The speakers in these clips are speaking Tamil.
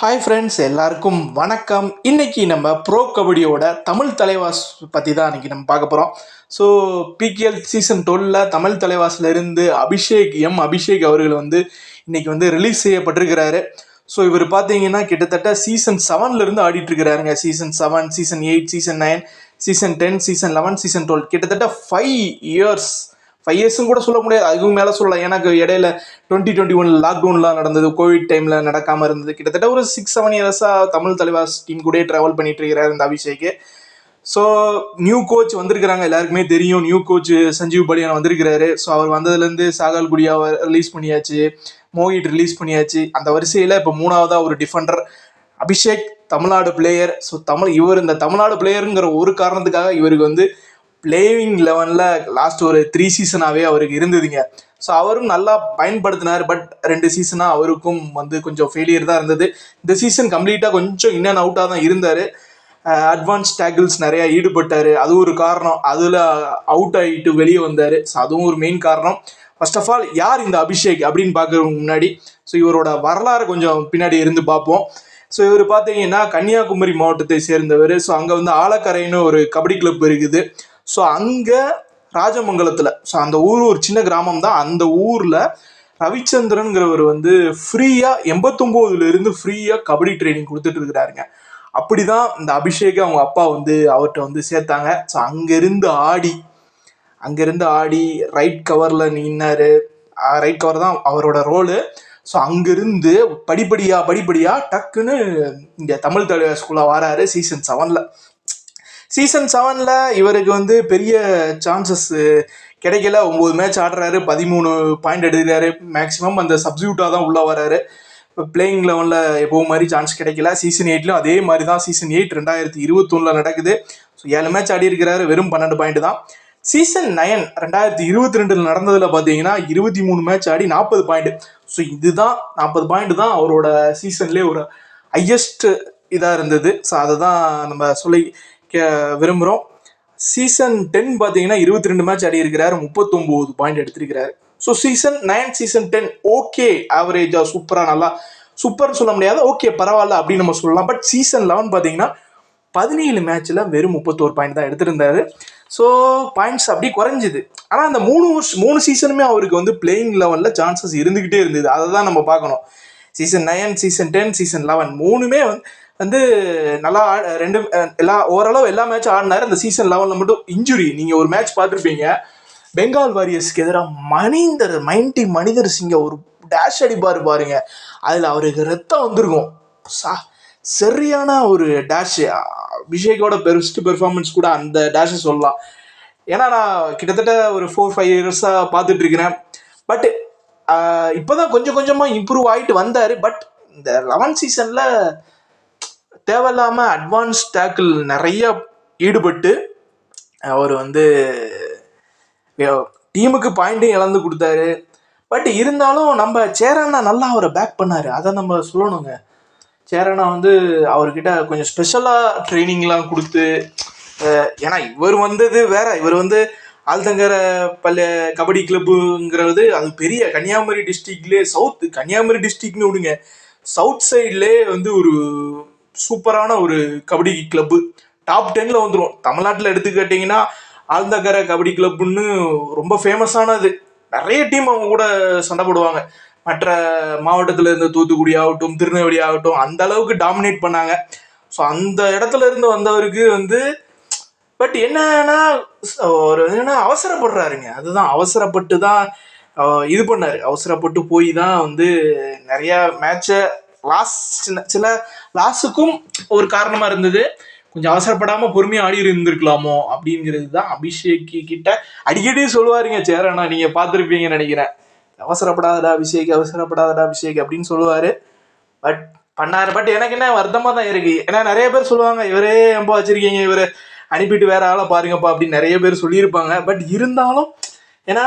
ஹாய் ஃப்ரெண்ட்ஸ் எல்லாருக்கும் வணக்கம். இன்னைக்கு நம்ம ப்ரோ கபடியோட தமிழ் தலைவாஸ் பற்றி தான் இன்னைக்கு நம்ம பார்க்க போகிறோம் ஸோ பிகேஎல் சீசன் டுவெலில் தமிழ் தலைவாஸ்ல இருந்து அபிஷேக் எம். அபிஷேக் அவர்கள் வந்து இன்னைக்கு வந்து ரிலீஸ் செய்யப்பட்டிருக்கிறாரு. ஸோ இவர் பார்த்தீங்கன்னா கிட்டத்தட்ட சீசன் செவன்ல இருந்து ஆடிட்டு இருக்கிறாருங்க. Season seven season eight season nine season ten season eleven season twelve கிட்டத்தட்ட ஃபைவ் இயர்ஸ் ஃபைவ் இயர்ஸும் கூட சொல்ல முடியாது. அதுக்கும் மேலே சொல்லலாம். எனக்கு இடையில டுவெண்ட்டி டுவெண்ட்டி ஒன் லாக்டவுன்லாம் நடந்தது. கோவிட் டைமில் நடக்காமல் இருந்தது. கிட்டத்தட்ட ஒரு சிக்ஸ் செவன் இயர்ஸாக தமிழ் தலைவாஸ் டீம் கூட ட்ராவல் பண்ணிட்டு இருக்கிறார் இந்த அபிஷேக் ஸோ நியூ கோச் வந்திருக்கிறாங்க. எல்லாருக்குமே தெரியும். நியூ கோச் சஞ்சீவ் பலியான் வந்திருக்கிறாரு. ஸோ அவர் வந்ததுலேருந்து சாகல் குடியாவை ரிலீஸ் பண்ணியாச்சு. மோகிட் ரிலீஸ் பண்ணியாச்சு. அந்த வரிசையில் இப்போ மூணாவதாக ஒரு defender Abhishek Tamil Nadu player so Tamil இவர் இந்த தமிழ்நாடு பிளேயருங்கிற ஒரு காரணத்துக்காக இவருக்கு வந்து பிளேயிங் லெவனில் லாஸ்ட் ஒரு த்ரீ சீசனாகவே அவருக்கு இருந்ததுங்க. ஸோ அவரும் நல்லா பயன்படுத்தினார். பட் ரெண்டு சீசனாக அவருக்கும் வந்து கொஞ்சம் ஃபெயிலியர் தான் இருந்தது. இந்த சீசன் கம்ப்ளீட்டாக கொஞ்சம் இன் அண்ட் அவுட்டாக தான் இருந்தார். அட்வான்ஸ் டேக்கிள்ஸ் நிறையா ஈடுபட்டார். அது ஒரு காரணம். அதில் அவுட் ஆகிட்டு வெளியே வந்தார். ஸோ அதுவும் ஒரு மெயின் காரணம். ஃபர்ஸ்ட் ஆஃப் ஆல் யார் இந்த அபிஷேக் அப்படின்னு பார்க்கறதுக்கு முன்னாடி ஸோ இவரோட வரலாறு கொஞ்சம் பின்னாடி இருந்து பார்ப்போம். ஸோ இவர் பார்த்தீங்கன்னா கன்னியாகுமரி மாவட்டத்தை சேர்ந்தவர். ஸோ அங்கே வந்து ஆலக்கரைன்னு ஒரு கபடி கிளப் இருக்குது. ஸோ அங்கே ராஜமங்கலத்தில் ஸோ அந்த ஊர் ஒரு சின்ன கிராமம் தான் அந்த ஊரில் ரவிச்சந்திரன்கிறவர் வந்து ஃப்ரீயாக எண்பத்தொம்போதுலேருந்து ஃப்ரீயாக கபடி ட்ரைனிங் கொடுத்துட்டு இருக்கிறாருங்க. அப்படி தான் இந்த அபிஷேக் அவங்க அப்பா வந்து அவர்கிட்ட வந்து சேர்த்தாங்க. ஸோ அங்கேருந்து ஆடி அங்கேருந்து ஆடி ரைட் கவரில் நின்னாரு. ரைட் கவர் தான் அவரோட ரோலு ஸோ அங்கேருந்து படிப்படியாக படிப்படியாக டக்குன்னு இங்கே தமிழ் தலைவர் ஸ்கூலில் வராரு சீசன் செவனில் சீசன் செவனில் இவருக்கு வந்து பெரிய சான்சஸ் கிடைக்கல. ஒம்பது மேட்ச் ஆடுறாரு பதிமூணு பாயிண்ட் எடுக்கிறாரு. மேக்ஸிமம் அந்த சப்ஸ்டியூட்டாக தான் உள்ளே வராரு. இப்போ பிளேயிங் லெவனில் எப்போவும் மாதிரி சான்ஸ் கிடைக்கல. சீசன் எயிட்லையும் அதே மாதிரி தான் சீசன் எயிட் ரெண்டாயிரத்தி இருபத்தொன்னில் நடக்குது. ஸோ ஏழு மேட்ச் ஆடி இருக்கிறாரு. வெறும் பன்னெண்டு பாயிண்ட் தான். சீசன் நயன் ரெண்டாயிரத்தி இருபத்தி ரெண்டில் நடந்ததில் பார்த்தீங்கன்னா இருபத்தி மூணு மேட்ச் ஆடி நாற்பது பாயிண்ட் ஸோ இதுதான் நாற்பது பாயிண்ட் தான் அவரோட சீசன்லேயே ஒரு ஹையஸ்ட் இதாக இருந்தது. ஸோ அதை தான் நம்ம சொல்லி விரும்புகிறோம் சீசன் டென் பார்த்தீங்கன்னா இருபத்தி ரெண்டு மேட்ச் ஆடி இருக்கிறார் முப்பத்தொம்போது point எடுத்திருக்கிறாரு. So season nine season ten okay ஆவரேஜாக சூப்பராக நல்லா சூப்பர்னு சொல்ல முடியாது ஓகே பரவாயில்ல அப்படின்னு நம்ம சொல்லலாம். பட் சீசன் லெவன் பார்த்தீங்கன்னா பதினேழு மேட்ச்சில் வெறும் முப்பத்தோரு பாயிண்ட் தான் எடுத்திருந்தாரு. ஸோ பாயிண்ட்ஸ் அப்படி குறைஞ்சிது. ஆனால் அந்த மூணு வருஷம் மூணு சீசனுமே அவருக்கு வந்து பிளேயிங் லெவலில் சான்சஸ் இருந்துக்கிட்டே இருந்தது. அதை தான் நம்ம பார்க்கணும். Season nine season ten season eleven மூணுமே வந்து வந்து நல்லா ரெண்டு எல்லா ஓரளவு எல்லா மேட்சும் ஆடினாரு. அந்த சீசன் லெவலில் மட்டும் இன்ஜுரி நீங்கள் ஒரு மேட்ச் பார்த்துருப்பீங்க. பெங்கால் வாரியர்ஸ்க்கு எதிராக மனிதர் மைண்டி மனிதர் சிங்க ஒரு டேஷ் அடிப்பார் பாருங்க. அதில் அவருக்கு ரத்தம் வந்திருக்கும். சா சரியான ஒரு டேஷ் அபிஷேக்கோட பெஸ்ட் பெர்ஃபார்மன்ஸ் கூட அந்த டேஷை சொல்லலாம். ஏன்னா நான் கிட்டத்தட்ட ஒரு ஃபோர் ஃபைவ் இயர்ஸாக பார்த்துட்டு இருக்கிறேன் பட் இப்போதான் கொஞ்சம் கொஞ்சமாக இம்ப்ரூவ் ஆகிட்டு வந்தார். பட் இந்த லெவன் சீசனில் தேவையில்லாமல் அட்வான்ஸ் டேக்கிள் நிறைய ஈடுபட்டு அவர் வந்து டீமுக்கு பாயிண்ட்டையும் இழந்து கொடுத்தாரு. பட் இருந்தாலும் நம்ம சேரண்ணா நல்லா அவரை பேக் பண்ணார். அதை நம்ம சொல்லணுங்க. சேரண்ணா வந்து அவர்கிட்ட கொஞ்சம் ஸ்பெஷலாக ட்ரைனிங்லாம் கொடுத்து ஏன்னா இவர் வந்தது வேற. இவர் வந்து ஆழ்தங்கரை பல்ல கபடி கிளப்புங்கிறது அது பெரிய கன்னியாகுமரி டிஸ்ட்ரிக்ட்லேயே சவுத் கன்னியாகுமரி டிஸ்ட்ரிக்ட்னு விடுங்க சவுத் சைட்லேயே வந்து ஒரு சூப்பரான ஒரு கபடி கிளப்பு டாப் டென்னில் வந்துடும் தமிழ்நாட்டில் எடுத்துக்கிட்டிங்கன்னா ஆழ்ந்தக்கரை கபடி கிளப்புன்னு ரொம்ப ஃபேமஸானது நிறைய டீம் அவங்க கூட சண்டை போடுவாங்க. மற்ற மாவட்டத்தில் இருந்த தூத்துக்குடி ஆகட்டும் திருநெல்வேலி ஆகட்டும் அந்த அளவுக்கு டாமினேட் பண்ணாங்க. ஸோ அந்த இடத்துல இருந்து வந்தவருக்கு வந்து பட் என்னன்னா ஒரு என்னன்னா அவசரப்படுறாருங்க. அதுதான் அவசரப்பட்டு தான் இது பண்ணார். அவசரப்பட்டு போய் தான் வந்து நிறையா மேட்சை லாஸ் சின்ன சில லாஸுக்கும் ஒரு காரணமாக இருந்தது. கொஞ்சம் அவசரப்படாமல் பொறுமையாக ஆடி இருந்திருக்கலாமோ அப்படிங்கிறது தான் அபிஷேக் கிட்ட அடிக்கடி சொல்லுவாருங்க சேரண்ணா நீங்கள் பார்த்துருப்பீங்கன்னு நினைக்கிறேன். அவசரப்படாதடா அபிஷேக் அவசரப்படாதடா அபிஷேக் அப்படின்னு சொல்லுவார். பட் பண்ணாரு. பட் எனக்கு என்ன வருத்தமாக தான் இருக்கு. ஏன்னா நிறைய பேர் சொல்லுவாங்க இவரே எம்பா வச்சிருக்கீங்க? இவரை அனுப்பிட்டு வேற ஆளை பாருங்கப்பா அப்படின்னு நிறைய பேர் சொல்லியிருப்பாங்க. பட் இருந்தாலும் ஏன்னா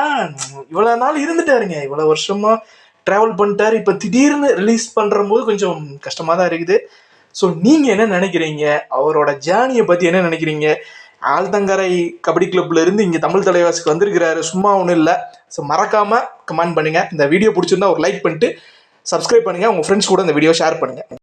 இவ்வளோ நாள் இருந்துட்டாருங்க. இவ்வளோ வருஷமா ட்ராவல் பண்ணிட்டாரு. இப்போ திடீர்னு ரிலீஸ் பண்ணுற போது கொஞ்சம் கஷ்டமாக தான் இருக்குது. ஸோ நீங்கள் என்ன நினைக்கிறீங்க? அவரோட ஜேர்னியை பற்றி என்ன நினைக்கிறீங்க? ஆழ்தங்கரை கபடி கிளப்ல இருந்து இங்கே தமிழ் தலைவாசிக்கு வந்திருக்கிறாரு. சும்மா ஒன்றும் இல்லை. ஸோ மறக்காமல் கமெண்ட் பண்ணுங்கள் இந்த வீடியோ பிடிச்சிருந்தா ஒரு லைக் பண்ணிட்டு சப்ஸ்கிரைப் பண்ணுங்கள் உங்கள் ஃப்ரெண்ட்ஸ் கூட இந்த வீடியோ ஷேர் பண்ணுங்கள்